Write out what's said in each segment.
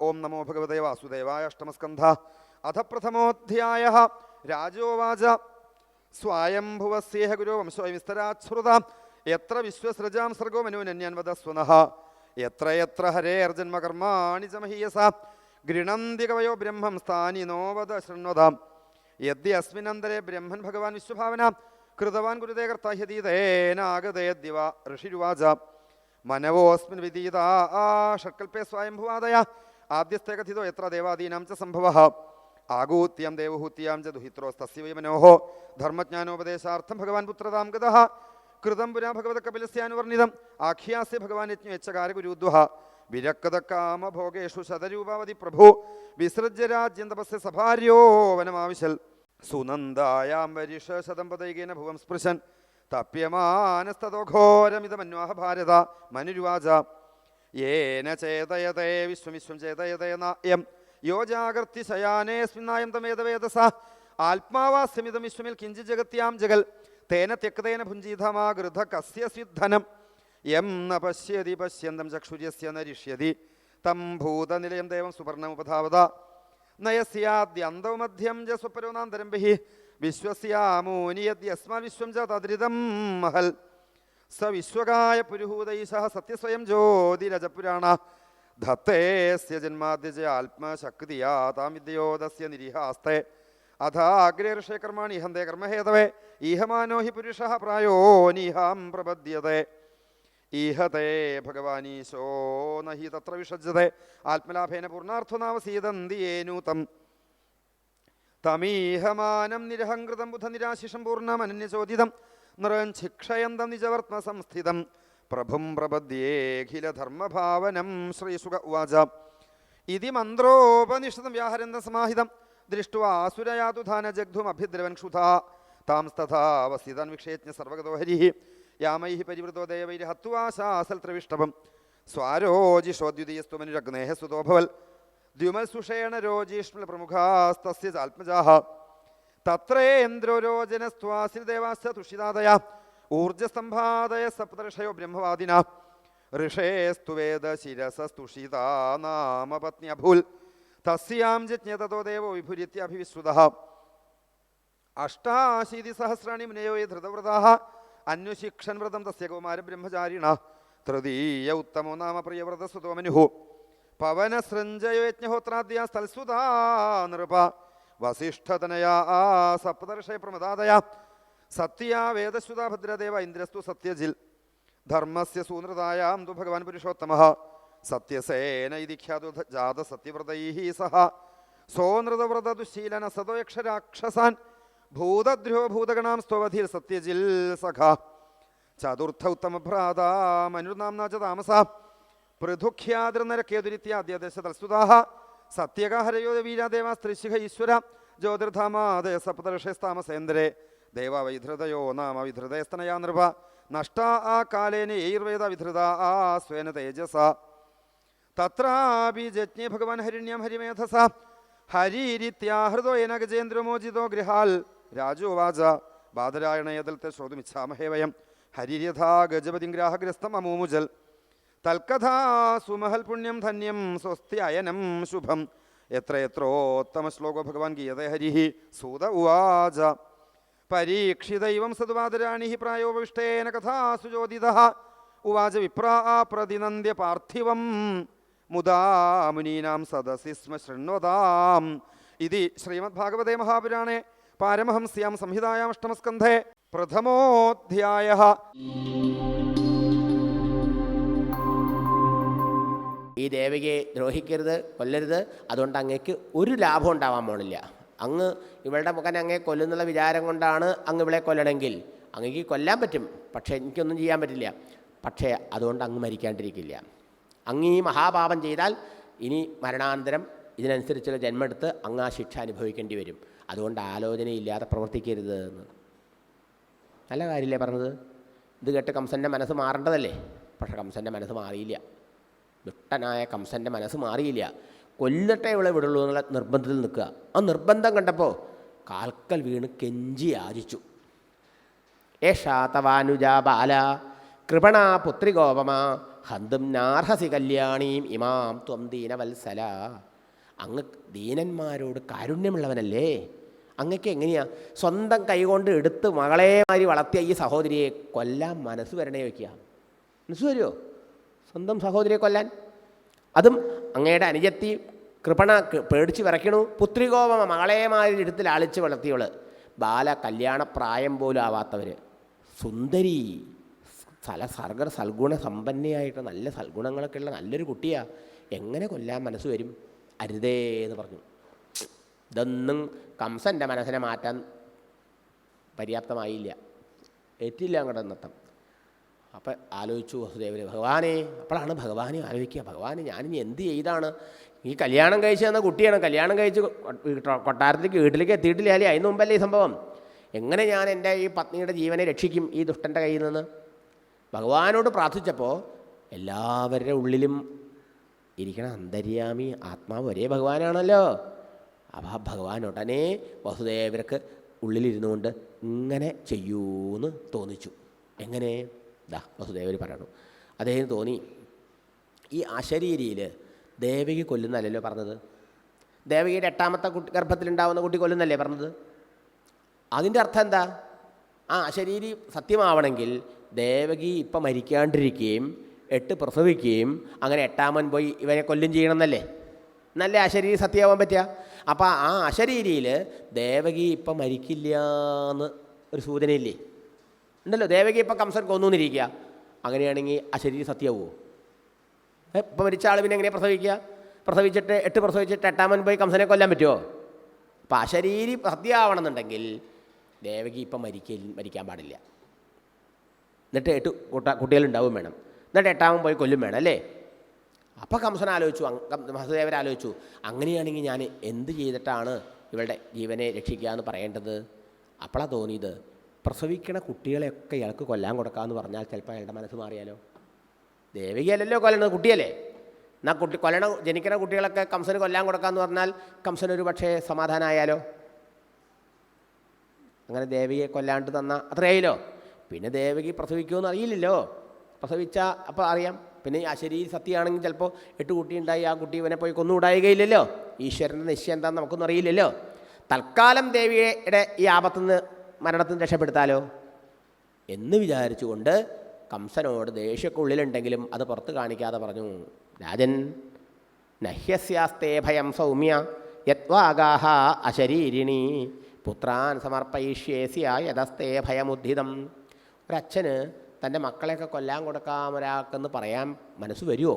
ഓം നമോ ഭഗവതേ വാസുദേവായ അഷ്ടമസ്കന്ധ. അഥ പ്രഥമോധ്യായ രാജോവാച. സ്വായംഭുവസ്യേഹ ഗുരു വംശോവിസ്തരാശ്രുത എത്ര വിശ്വസൃജാം സർഗോ മനുനന്യാൻ വദസ്വനഃ എത്ര എത്ര ഹരേർജന്മകർമാണി ച മഹീയസ. ഗൃണന്തി കവയോ ബ്രഹ്മം സ്ഥാനി നോവദ ശൃണ്വതാം യദ്യസ്മിനന്തരെ ബ്രഹ്മൻ ഭഗവാൻ വിശ്വഭാവന. കൃതവാൻ ഗുരുദേ കർത്താഹ്യതീതേനാഗതേ ദിവ ഋഷിരുവാച. മനവോസ്മിൻ വിദീത. ഷട്കൽപ്പേ സ്വയംഭുവാദയ. ആദ്യസ്ഥ കഥിതോ എത്ര ദേവാദീനാം ച സംഭവ? ആഗൂത്യം ദേവഹൂത്യാം ച ദുഹിത്രോസ്തസ്യ വൈ മനോഹോ ധർമ്മജ്ഞാനോപദേശാർത്ഥം ഭഗവാൻ പുത്രതാം ഗത. കൃതം പുരാ ഭഗവത കപിലസ്യാനുവർണിതം. ആഖ്യാസ്യ ഭഗവാൻ യജ്ഞേച്ഛകാര ഗുരുദ്വഹ വിരക്കത കാമഭോഗേഷു ശതരൂപാവതി പ്രഭു. വിസൃജ്യ രാജ്യം തപസ്യ സഭാര്യോ വനമാവിശൽ. സുനന്ദായാം വരിഷ ശതംപതൈകേന ഭുവം സ്പൃശൻ. തപ്യമാനസ്തോഘോരമിതമന്വാഹ ഭാരത. മനുരുവാച. യേന ചേതയതേ വിശ്വം വിശ്വം ചേതയതേ നായം യോ ജാഗർത്തി ശയാനേസ്മിന്നായം തമേതവേദസ ആത്മാവാസ്യമിതം വിശ്വമിൽ കിഞ്ചി ജഗത്യാം ജഗൽ തേന തെക്കതേന ഭുഞ്ചിതമാഗൃധ കസ്യ സിദ്ധനം യം ന പശ്യതി പശ്യന്തം ചക്ഷുര്യസ്യ നരിഷ്യതി തം ഭൂതനിലയം ദേവം സുവർണമുപധാവത നയസ്യാദ്യന്തമധ്യം ജ സ്വപരോനാന്തരം ബഹി വിശ്വസ്യാമൂനി യദ്യസ്മാ വിശ്വം ച തദ്രിതം മഹൽ സ വിശ്വകായ പുരുഹൂതൈശ സത്യസ്വയം ജ്യോതിരജപുരാണ. ധത്തേസ്യ ജന്മാദ്യജ ആത്മശക്തിയാ താം നിരീഹാസ്തേ നിരിഹാസ്തേ. അഥാഗ്രേ ഋഷേ കർമാണി ഹന്തേ കർമ്മഹേതവേ. ഈഹമാനോ ഹി പുരുഷ പ്രായോ നീഹാം പ്രപദ്യതേ ഈഹതേ ഭഗവാനീശോ നഹി തത്ര വിഷജ്ജതേ ആത്മലാഭേന പൂർണാർത്ഥനാവസീതന്തിയേനു തം തമീഹമാനം നിരഹങ്കൃതം ബുധ നിരാശിഷം നിറഞ്ചിക്ഷയന്തം നിജവർത്മ സംസ്ഥിതം. പ്രഭും പ്രപദ്യേഖിലധർമ്മഭാവനം. ശ്രീസുഖ ഉവാച. ഇതി മന്ത്രോപനിഷതം വ്യാഹരന്ത സമാഹിതം. ദൃഷ്ടുവാസുരയാതുധാന ജഗ്ധുമഭിദ്രവൻ ക്ഷുധ. താംസ്തഥാവസ്ഥിതൻ വിക്ഷേജ്ഞ സർവഗതോ ഹരി യാമൈ പരിവൃതോ ദേവൈർ ഹത്വാശാസൽ ത്രിവിഷ്ടവം സ്വാരോജിഷോദ്യുതീയസ്തു മനുരഗ്നേഹസുതോഭവൽ സുതോഭവൽ ദ്യുമൽസുഷേണ രോജീഷ്മൽ പ്രമുഖാസ്തസ്യ ചാത്മജാഹ തത്രേന്ദ്രോരോജനസ്ത്വാസിൽ ദേവാശ്ച തുഷിതാദയ ഊർജസ്തംഭാദയ സപ്തഋഷയോ ബ്രഹ്മവാദിന. ഋഷേസ്തു വേദ ശിരസസ്തുഷിതാ നാമപത്നി അഭൂൽ. തസ്യാം ജജ്ഞ തതോ ദേവോ വിഭുരിത്യഭിവിശ്രുത അഷ്ടാശീതി സഹസ്രാണി മുനയോ യേ ധൃതവ്രതാः. അന്വശിക്ഷൻ വ്രതം തസ്യ കുമാര ബ്രഹ്മചാരിണ. തൃതീയ ഉത്തമോ നാമ പ്രിയവ്രതസുതോ മനുഹു പവനസൃഞ്ജയോ യജ്ഞഹോത്രാദ്യ സ്ഥൽസുതാ നൃപ. വസിഷ്ഠതനയാ സപ്തർഷയ പ്രമദാദയ. സത്യാ വേദശ്രുതാ ഭദ്രദേവ ഇന്ദ്രസ്തു സത്യജിൽ. ധർമ്മസ്യ സൂനൃതായാം തു ഭഗവാൻ പുരുഷോത്തമ. സത്യസേന ഇതി ഖ്യാതു ജാത സത്യവ്രതൈ സഹ. സോനൃതവ്രത ദുശീലന സതോയക്ഷരാക്ഷസാൻ ഭൂതദ്രോ ഭൂതഗണാം സ്ത്വവധിർ സത്യജിൽ സഖ. ചതുർത്ഥ ഉത്തമഭ്രാതാ മനുനാംനാ ച താമസ പൃഥുഖ്യാതിർനരക്കേതുരിത്യാദ്യദശ തൽസ്തുതാः സത്യകാഹരയോ വീരാദേവാ സ്ത്രീശിഖ ഈശ്വര ജ്യോതിർധാമാതേ സപ്തർഷസ്താമസേന്ദ്രേ ദേവ വൈധൃതയോ നാമ വിധൃതയസ്തനയാ നൃപ. നഷ്ട ആ കാലേന യൈർവേദ വിധൃത ആ സ്വേന തേജസ. തത്രാപി ജജ്ഞേ ഭഗവാൻ ഹരിണ്യം ഹരിമേധസ. ഹരിരിത്യാഹൃതോ യേന ഗജേന്ദ്രമോചിതോ ഗൃഹാൽ. രാജോവാച. ബാധരായണയതൽത്തെ ശ്രോതുമിച്ഛാമഹേ വയം. ഹരിരഥാ ഗജപതിം അമൂമുജൽ തൽക്കഥാ സുമഹൽ പുണ്യം ധന്യം സ്വസ്തി അയനം ശുഭം. എത്ര എത്രോത്തമ ശ്ലോകോ ഭഗവാൻ ഗീയതേ ഹരിഹി സൂത ഉവാച. പരീക്ഷിതൈവം സതുവാദരാണി പ്രായോപവിഷ്ടേന കഥാസു ചോദിത ഉവാച വിപ്രാ പ്രതിനന്ദ്യ പാർത്ഥിവം. മുദാ മുനീനാം സദസി സ്മ ശൃണ്വതാം. ഇതി ശ്രീമദ്ഭാഗവതേ മഹാപുരാണേ പാരമഹംസ്യാം സംഹിതായാം അഷ്ടമസ്കന്ധേ. പ്രഥമോധ്യായ. ഈ ദേവികയെ ദ്രോഹിക്കരുത് കൊല്ലരുത്. അതുകൊണ്ട് അങ്ങേക്ക് ഒരു ലാഭം ഉണ്ടാവാൻ പോണില്ല. അങ്ങ് ഇവളുടെ മകൻ അങ്ങേ കൊല്ലുന്നുള്ള വിചാരം കൊണ്ടാണ് അങ്ങ് ഇവളെ കൊല്ലണമെങ്കിൽ. അങ്ങേക്ക് കൊല്ലാൻ പറ്റും പക്ഷേ എനിക്കൊന്നും ചെയ്യാൻ പറ്റില്ല. പക്ഷേ അതുകൊണ്ട് അങ്ങ് മരിക്കാണ്ടിരിക്കില്ല. അങ്ങ് ഈ മഹാപാപം ചെയ്താൽ ഇനി മരണാന്തരം ഇതിനനുസരിച്ചുള്ള ജന്മെടുത്ത് അങ്ങ് ആ ശിക്ഷ അനുഭവിക്കേണ്ടി വരും. അതുകൊണ്ട് ആലോചനയില്ലാതെ പ്രവർത്തിക്കരുത് എന്ന്. നല്ല കാര്യമില്ലേ പറഞ്ഞത്? ഇത് കേട്ട് കംസന്റെ മനസ്സ് മാറേണ്ടതല്ലേ? പക്ഷേ കംസന്റെ മനസ്സ് മാറിയില്ല. ദുഷ്ടനായ കംസന്റെ മനസ്സ് മാറിയില്ല. കൊല്ലട്ടെ ഇവളെ വിടുള്ളൂ എന്നുള്ള നിർബന്ധത്തിൽ നിൽക്കുക. ആ നിർബന്ധം കണ്ടപ്പോൾ കാൽക്കൽ വീണ് കെഞ്ചി ആചിച്ചു ഏഷാ തവാനുജ ബാല കൃപണ പുത്രി ഗോപമ ഹന്തും നാർഹസി കല്യാണീം ഇമാം ത്വം ദീനവത്സല. അങ്ങ് ദീനന്മാരോട് കാരുണ്യമുള്ളവനല്ലേ? അങ്ങക്ക് എങ്ങനെയാ? സ്വന്തം കൈകൊണ്ട് എടുത്ത് മകളെ മാതിരി വളർത്തിയ ഈ സഹോദരിയെ കൊല്ലാൻ മനസ്സ് വരണേ വയ്ക്കുക. മനസ്സ് വരുമോ സ്വന്തം സഹോദരിയെ കൊല്ലാൻ. അതും അങ്ങയുടെ അനുജത്തി കൃപണ പേടിച്ച് വിറയ്ക്കണു. പുത്രികോപമ മകളേമാരി എടുത്ത് ലാളിച്ച് വളർത്തിയവൾ. ബാല കല്യാണ പ്രായം പോലും ആവാത്തവർ സുന്ദരി. സ്ഥല സർഗ സൽഗുണ സമ്പന്നയായിട്ട് നല്ല സൽഗുണങ്ങളൊക്കെ ഉള്ള നല്ലൊരു കുട്ടിയാ. എങ്ങനെ കൊല്ലാൻ മനസ്സ് വരും? അരുതേ എന്ന് പറഞ്ഞു. ഇതൊന്നും കംസന്റെ മനസ്സിനെ മാറ്റാൻ പര്യാപ്തമായില്ല. ഏറ്റില്ല അങ്ങോട്ട് നൃത്തം അപ്പം ആലോചിച്ചു വസുദേവന് ഭഗവാനെ. അപ്പോഴാണ് ഭഗവാനെ ആലോചിക്കുക. ഭഗവാനെ ഞാനിനി എന്ത് ചെയ്താണ്? ഈ കല്യാണം കഴിച്ച് തന്ന കുട്ടിയാണ്. കല്യാണം കഴിച്ച് കൊട്ടാരത്തിലേക്ക് വീട്ടിലേക്ക് എത്തിയിട്ടില്ല അല്ലേ? അതിന് മുമ്പല്ലേ ഈ സംഭവം? എങ്ങനെ ഞാൻ എന്റെ ഈ പത്നിയുടെ ജീവനെ രക്ഷിക്കും ഈ ദുഷ്ടന്റെ കയ്യിൽ നിന്ന്? ഭഗവാനോട് പ്രാർത്ഥിച്ചപ്പോൾ എല്ലാവരുടെ ഉള്ളിലും ഇരിക്കണ അന്തര്യാമി ആത്മാവ് ഒരേ ഭഗവാനാണല്ലോ. അപ്പോൾ ആ ഭഗവാൻ ഉടനെ വസുദേവർക്ക് ഉള്ളിലിരുന്നു കൊണ്ട് ഇങ്ങനെ ചെയ്യൂന്ന് തോന്നിച്ചു. എങ്ങനെ? ദാ വസുദേവർ പറയണു. അദ്ദേഹം തോന്നി ഈ അശരീരിയിൽ ദേവകി കൊല്ലുന്നല്ലല്ലോ പറഞ്ഞത്? ദേവകിയുടെ എട്ടാമത്തെ കുട്ടി ഗർഭത്തിലുണ്ടാവുന്ന കുട്ടി കൊല്ലുന്നല്ലേ പറഞ്ഞത്? അതിന്റെ അർത്ഥം എന്താ? ആ അശരീരി സത്യമാവണമെങ്കിൽ ദേവകി ഇപ്പം മരിക്കാണ്ടിരിക്കുകയും എട്ട് പ്രസവിക്കുകയും അങ്ങനെ എട്ടാമൻ പോയി ഇവനെ കൊല്ലും ചെയ്യണമെന്നല്ലേ? നല്ല അശരീരി സത്യമാവാൻ പറ്റുക അപ്പോൾ ആ അശരീരിയിൽ ദേവകി ഇപ്പം മരിക്കില്ല എന്ന് ഒരു സൂചനയില്ലേ? ഉണ്ടല്ലോ ദേവകി ഇപ്പം കംസൻ കൊന്നുന്നിരിക്കുക. അങ്ങനെയാണെങ്കിൽ ആ ശരീരം സത്യമാവുമോ ഇപ്പം മരിച്ച ആൾ പിന്നെ എങ്ങനെയാണ് പ്രസവിക്കുക? പ്രസവിച്ചിട്ട് എട്ട് പ്രസവിച്ചിട്ട് എട്ടാമൻ പോയി കംസനെ കൊല്ലാൻ പറ്റുമോ അപ്പം ആ ശരീരം സത്യമാവണമെന്നുണ്ടെങ്കിൽ ദേവകി ഇപ്പം മരിക്ക മരിക്കാൻ പാടില്ല. എന്നിട്ട് എട്ട് കൂട്ട കുട്ടികളുണ്ടാവും വേണം. എന്നിട്ട് എട്ടാമൻ പോയി കൊല്ലും വേണം അല്ലേ? അപ്പം കംസൻ ആലോചിച്ചു മഹസദേവർ ആലോചിച്ചു അങ്ങനെയാണെങ്കിൽ ഞാൻ എന്ത് ചെയ്തിട്ടാണ് ഇവളുടെ ജീവനെ രക്ഷിക്കുക എന്ന് പറയേണ്ടത്? അപ്പോഴാണ് തോന്നിയത് പ്രസവിക്കണ കുട്ടികളെയൊക്കെ ഇയാൾക്ക് കൊല്ലാൻ കൊടുക്കാമെന്ന് പറഞ്ഞാൽ ചിലപ്പോൾ അയാളുടെ മനസ്സ് മാറിയാലോ? ദേവികയല്ലല്ലോ കൊല്ലണത് കുട്ടിയല്ലേ? എന്നാൽ കുട്ടി കൊല്ലണ ജനിക്കുന്ന കുട്ടികളൊക്കെ കംസന് കൊല്ലാൻ കൊടുക്കാമെന്ന് പറഞ്ഞാൽ കംസൻ പക്ഷേ സമാധാനമായാലോ അങ്ങനെ ദേവികയെ കൊല്ലാണ്ട് തന്ന അത്രയായില്ലോ? പിന്നെ ദേവകി പ്രസവിക്കുമെന്ന് അറിയില്ലല്ലോ? പ്രസവിച്ച അപ്പോൾ അറിയാം. പിന്നെ ആ അശരീരി സത്യമാണെങ്കിൽ ചിലപ്പോൾ എട്ട് കുട്ടി ഉണ്ടായി ആ കുട്ടി ഇവനെ പോയി കൊന്നുകൂടായികയില്ലല്ലോ ഈശ്വരന്റെ നിശ്ചയം എന്താണെന്ന് നമുക്കൊന്നും അറിയില്ലല്ലോ? തൽക്കാലം ദേവിയുടെ ഈ ആപത്തുനിന്ന് മരണത്തിൽ നിന്ന് രക്ഷപ്പെടുത്താലോ? എന്ന് വിചാരിച്ചുകൊണ്ട് കംസനോട് ദേഷ്യക്കുള്ളിലുണ്ടെങ്കിലും അത് പുറത്ത് കാണിക്കാതെ പറഞ്ഞു രാജൻ നഹ്യസ്യാസ്തേ ഭയം സൗമ്യ യത്വാഗാഹ അശരീരിണി പുത്രാൻ സമർപ്പയിഷ്യേസിയ യഥസ്തേ ഭയമുദ്ധിതം. ഒരച്ഛന് തന്റെ മക്കളെയൊക്കെ കൊല്ലാൻ കൊടുക്കാം ഒരാൾക്കെന്ന് പറയാൻ മനസ്സ് വരുമോ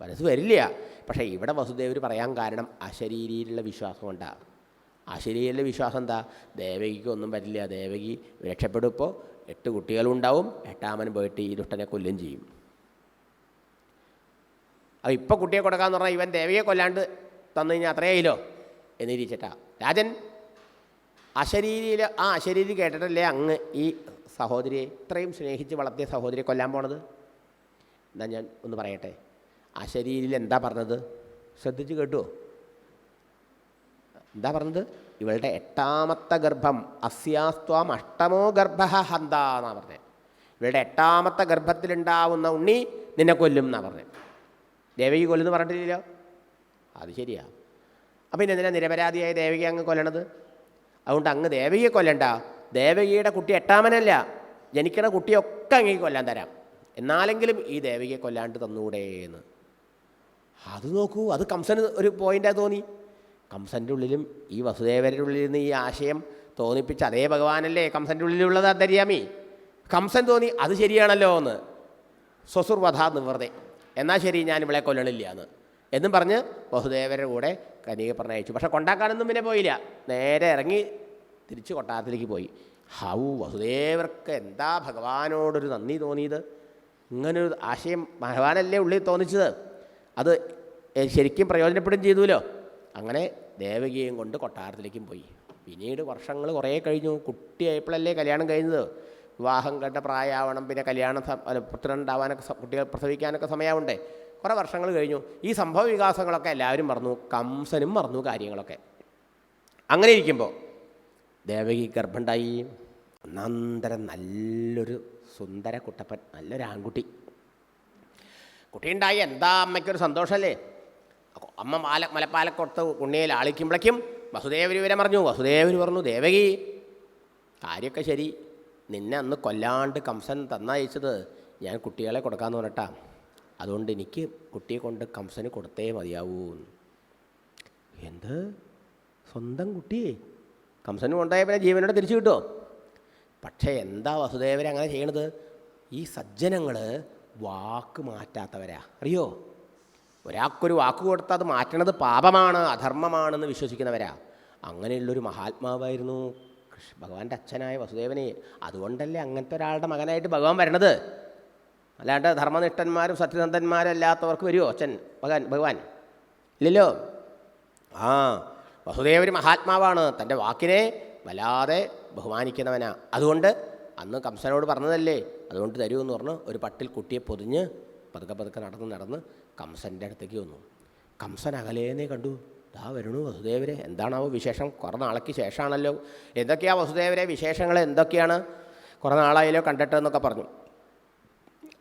മനസ്സ് വരില്ല. പക്ഷേ ഇവിടെ വസുദേവർ പറയാൻ കാരണം അശരീരിയിലുള്ള വിശ്വാസം കൊണ്ടാണ് അശരീരിയിലെ വിശ്വാസം? എന്താ ദേവകിക്ക് ഒന്നും പറ്റില്ല. ദേവകി രക്ഷപ്പെടുമ്പോൾ എട്ട് കുട്ടികളുണ്ടാവും. എട്ടാമൻ പോയിട്ട് ഈ ദുഷ്ടനെ കൊല്ലും ചെയ്യും. അപ്പോൾ ഇപ്പോൾ കുട്ടിയെ കൊടുക്കാന്ന് പറഞ്ഞാൽ ഇവൻ ദേവിയെ കൊല്ലാണ്ട് തന്നു കഴിഞ്ഞാൽ അത്രയായില്ലോ എന്നിരിച്ചിട്ടാ രാജൻ അശരീരിയിൽ ആ അശരീരി കേട്ടിട്ടല്ലേ അങ്ങ് ഈ സഹോദരിയെ ഇത്രയും സ്നേഹിച്ച് വളർത്തിയ സഹോദരിയെ കൊല്ലാൻ പോണത്? എന്നാൽ ഞാൻ ഒന്ന് പറയട്ടെ. അശരീരിയിൽ എന്താ പറഞ്ഞത്? ശ്രദ്ധിച്ച് കേട്ടുവോ? എന്താ പറഞ്ഞത്? ഇവളുടെ എട്ടാമത്തെ ഗർഭം അസ്യാസ്ത്വാം അഷ്ടമോ ഗർഭ ഹന്ത എന്നാ പറഞ്ഞത് ഇവളുടെ എട്ടാമത്തെ ഗർഭത്തിലുണ്ടാവുന്ന ഉണ്ണി നിന്നെ കൊല്ലും എന്നാ പറഞ്ഞത് ദേവകി കൊല്ലുന്നു പറഞ്ഞിട്ടില്ലല്ലോ? അത് ശരിയാ. അപ്പം പിന്നെ എന്തിനാ നിരപരാധിയായ ദേവകി അങ്ങ് കൊല്ലണത്? അതുകൊണ്ട് അങ്ങ് ദേവകിയെ കൊല്ലണ്ട. ദേവകിയുടെ കുട്ടി എട്ടാമനല്ല. ജനിക്കണ കുട്ടിയൊക്കെ അങ്ങ് കൊല്ലാൻ തരാം. എന്നാലെങ്കിലും ഈ ദേവകിയെ കൊല്ലാണ്ട് തന്നൂടെ എന്ന് അത് നോക്കൂ അത് കംസന് ഒരു പോയിന്റാ തോന്നി. കംസന്റെ ഉള്ളിലും ഈ വസുദേവരുടെ ഉള്ളിൽ നിന്ന് ഈ ആശയം തോന്നിപ്പിച്ച അതേ ഭഗവാനല്ലേ കംസന്റെ ഉള്ളിലുള്ളത് അന്തര്യാമി? കംസൻ തോന്നി അത് ശരിയാണല്ലോ എന്ന്. സ്വസുർവധ നിവൃതെ. എന്നാൽ ശരി ഞാൻ ഇവളെ കൊല്ലണില്ല എന്ന്. എന്നും പറഞ്ഞ് വസുദേവരുടെ കൂടെ കനിക പറഞ്ഞയച്ചു പക്ഷെ കൊണ്ടാക്കാനൊന്നും പിന്നെ പോയില്ല. നേരെ ഇറങ്ങി തിരിച്ച് കൊട്ടാരത്തിലേക്ക് പോയി. ഹൗ വസുദേവർക്ക് എന്താ ഭഗവാനോടൊരു നന്ദി തോന്നിയത്? ഇങ്ങനൊരു ആശയം ഭഗവാനല്ലേ ഉള്ളിൽ തോന്നിച്ചത്? അത് ശരിക്കും പ്രയോജനപ്പെടുകയും ചെയ്തുല്ലോ അങ്ങനെ ദേവകിയെയും കൊണ്ട് കൊട്ടാരത്തിലേക്കും പോയി. പിന്നീട് വർഷങ്ങൾ കുറേ കഴിഞ്ഞു. കുട്ടിയായപ്പോഴല്ലേ കല്യാണം കഴിഞ്ഞത്. വിവാഹം കണ്ട പ്രായമാവണം പിന്നെ കല്യാണം പുത്രനുണ്ടാവാനൊക്കെ കുട്ടികൾ പ്രസവിക്കാനൊക്കെ സമയമുണ്ടേ കുറേ വർഷങ്ങൾ കഴിഞ്ഞു. ഈ സംഭവ വികാസങ്ങളൊക്കെ എല്ലാവരും മറന്നു. കംസനും മറന്നു കാര്യങ്ങളൊക്കെ. അങ്ങനെ ഇരിക്കുമ്പോൾ ദേവകി ഗർഭമുണ്ടായി ഒന്നന്തരം നല്ലൊരു സുന്ദര കുട്ടപ്പൻ നല്ലൊരു ആൺകുട്ടി കുട്ടിയുണ്ടായി. എന്താ അമ്മയ്ക്കൊരു സന്തോഷമല്ലേ? അമ്മ മാല മലപ്പാലക്കൊടുത്ത് ഉണ്ണിയിൽ ആളിക്കുമ്പോഴേക്കും വസുദേവർ വരെ പറഞ്ഞു വസുദേവർ പറഞ്ഞു ദേവകി കാര്യമൊക്കെ ശരി. നിന്നെ അന്ന് കൊല്ലാണ്ട് കംസൻ തന്നയച്ചത് ഞാൻ കുട്ടികളെ കൊടുക്കാമെന്ന് പറഞ്ഞിട്ടാ. അതുകൊണ്ട് എനിക്ക് കുട്ടിയെ കൊണ്ട് കംസന് കൊടുത്തേ മതിയാവൂ. എന്ത്? സ്വന്തം കുട്ടിയെ? കംസന് കൊണ്ടായ പിന്നെ ജീവനോട് തിരിച്ചു കിട്ടുമോ പക്ഷേ എന്താ വസുദേവരെ അങ്ങനെ ചെയ്യണത്? ഈ സജ്ജനങ്ങൾ വാക്ക് മാറ്റാത്തവരാ. അറിയോ? ഒരാൾക്കൊരു വാക്ക് കൊടുത്താൽ അത് മാറ്റണത് പാപമാണ് അധർമ്മമാണെന്ന് വിശ്വസിക്കുന്നവരാ. അങ്ങനെയുള്ളൊരു മഹാത്മാവായിരുന്നു കൃഷ്ണ ഭഗവാന്റെ അച്ഛനായ വസുദേവനെ. അതുകൊണ്ടല്ലേ അങ്ങനത്തെ ഒരാളുടെ മകനായിട്ട് ഭഗവാൻ വരണത്? അല്ലാണ്ട് ധർമ്മനിഷ്ഠന്മാരും സത്യസന്ധന്മാരും അല്ലാത്തവർക്ക് വരുമോ അച്ഛൻ ഭഗവാൻ ഭഗവാൻ? ഇല്ലല്ലോ? ആ വസുദേവൻ മഹാത്മാവാണ്. തന്റെ വാക്കിനെ വല്ലാതെ ബഹുമാനിക്കുന്നവനാ. അതുകൊണ്ട് അന്ന് കംസനോട് പറഞ്ഞതല്ലേ അതുകൊണ്ട് തരൂ എന്ന് പറഞ്ഞ് ഒരു പട്ടിൽ കുട്ടിയെ പൊതിഞ്ഞ് പതുക്കെ പതുക്കെ നടന്ന് നടന്ന് കംസന്റെ അടുത്തേക്ക് വന്നു. കംസൻ അകലേനെ കണ്ടു. ദാ വരണു വസുദേവരെ. എന്താണാവോ വിശേഷം? കുറേ നാളേക്ക് ശേഷമാണല്ലോ. എന്തൊക്കെയാ വസുദേവരെ വിശേഷങ്ങൾ എന്തൊക്കെയാണ്? കുറേ നാളായാലോ കണ്ടിട്ട് എന്നൊക്കെ പറഞ്ഞു.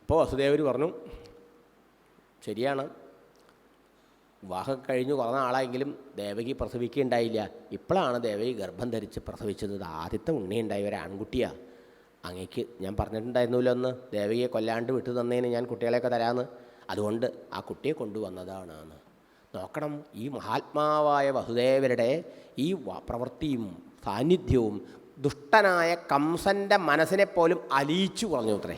അപ്പോൾ വസുദേവർ പറഞ്ഞു ശരിയാണ്. വിവാഹം കഴിഞ്ഞ് കുറേ നാളായെങ്കിലും ദേവകി പ്രസവിക്കുകയുണ്ടായില്ല. ഇപ്പോഴാണ് ദേവകി ഗർഭം ധരിച്ച് പ്രസവിച്ചത്. ആദ്യത്തെ ഉണ്ണിയുണ്ടായി ഒരു ആൺകുട്ടിയാണ് അങ്ങേക്ക് ഞാൻ പറഞ്ഞിട്ടുണ്ടായിരുന്നല്ലോ ഒന്ന് ദേവകിയെ കൊല്ലാണ്ട് വിട്ടു തന്നേന് ഞാൻ കുട്ടികളെയൊക്കെ തരാമെന്ന് അതുകൊണ്ട് ആ കുട്ടിയെ കൊണ്ടുവന്നതാണ്. നോക്കണം ഈ മഹാത്മാവായ വസുദേവരുടെ ഈ പ്രവൃത്തിയും സാന്നിധ്യവും ദുഷ്ടനായ കംസന്റെ മനസ്സിനെ പോലും അലിയിച്ചു കുറഞ്ഞു അത്രേ.